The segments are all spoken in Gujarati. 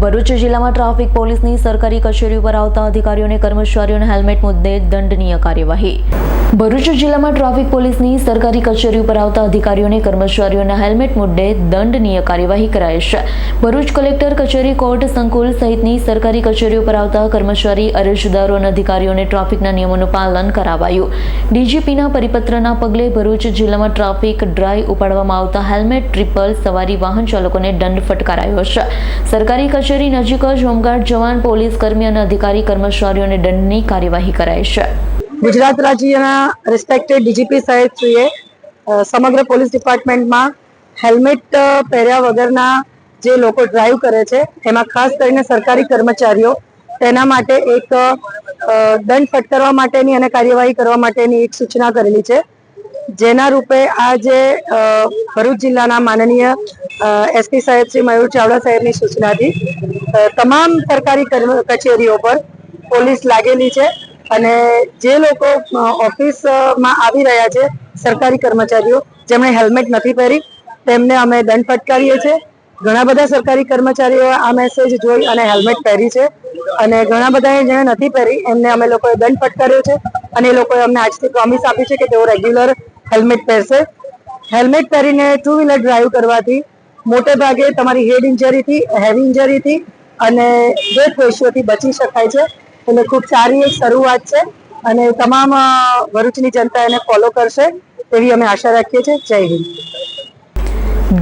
ભરૂચ જિલ્લામાં ટ્રાફિક પોલીસની સરકારી કચેરી ઉપર આવતા અધિકારીઓને કર્મચારીઓને હેલ્મેટ મુદ્દે દંડનીય કાર્યવાહી. ભરૂચ જિલ્લામાં ટ્રાફિક પોલીસની સરકારી કચેરી ઉપર આવતા અધિકારીઓને કર્મચારીઓના હેલ્મેટ મુદ્દે દંડનીય કાર્યવાહી કરાય છે. ભરૂચ કલેક્ટર કચેરી કોર્ટ સંકુલ સહિતની સરકારી કચેરી ઉપર આવતા કર્મચારી, અરજદારો અને અધિકારીઓને ટ્રાફિકના નિયમોનું પાલન કરાવાયું. ડીજીપીના પરિપત્રના પગલે ભરૂચ જિલ્લામાં ટ્રાફિક ડ્રાય ઉપાડવામાં આવતા હેલ્મેટ, ટ્રિપલ સવારી વાહન ચાલકોને દંડ ફટકારાયો છે. સરકારી કચેરી નજીક જ હોમગાર્ડ જવાન, પોલીસ કર્મી અને અધિકારી, કર્મચારીઓને દંડની કાર્યવાહી કરાઈ છે. ગુજરાત રાજ્યના રિસ્પેક્ટેડ ડીજીપી સાહેબશ્રીએ સમગ્ર પોલીસ ડિપાર્ટમેન્ટમાં હેલ્મેટ પહેર્યા વગરના જે લોકો ડ્રાઈવ કરે છે, એમાં ખાસ કરીને સરકારી કર્મચારીઓ, તેના માટે એક દંડ ફટકારવા માટેની અને કાર્યવાહી કરવા માટેની એક સૂચના કરેલી છે. જેના રૂપે આ જે ભરૂચ જિલ્લાના માનનીય એસપી સાહેબ શ્રી મયુર ચાવડા સાહેબની સૂચનાથી. તમામ સરકારી કચેરીઓ પર પોલીસ લાગેલી છે અને જે લોકો ઓફિસમાં આવી રહ્યા છે, સરકારી કર્મચારીઓ, જેમણે હેલ્મેટ નથી પહેરી, તેમને અમે દંડ ફટકારીએ છીએ. ઘણા બધા સરકારી કર્મચારીઓ આ મેસેજ જોઈ અને હેલ્મેટ પહેરી છે અને ઘણા બધાએ જેણે નથી પહેરી, એમને અમે લોકોએ દંડ ફટકાર્યો છે અને એ લોકોએ અમને આજથી પ્રોમિસ આપી છે કે તેઓ રેગ્યુલર હેલ્મેટ પહેરશે. હેલ્મેટ પહેરીને ટુ વ્હીલર ડ્રાઈવ કરવાથી મોટે ભાગે તમારી હેડ ઇન્જરીથી હેવી ઇન્જરીથી અને ડેથ રેશિયોથી બચી શકાય છે. એટલે ખૂબ સારી એક શરૂઆત છે અને તમામ ભરૂચની જનતા એને ફોલો કરશે એવી અમે આશા રાખીએ છીએ. Jai Hind.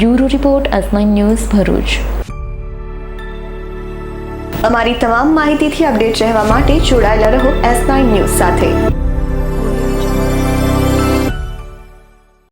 Bureau report S news Bharuch. અમારી તમામ માહિતીથી અપડેટ રહેવા માટે જોડાયેલા રહો એસ નાઇન ન્યૂઝ સાથે.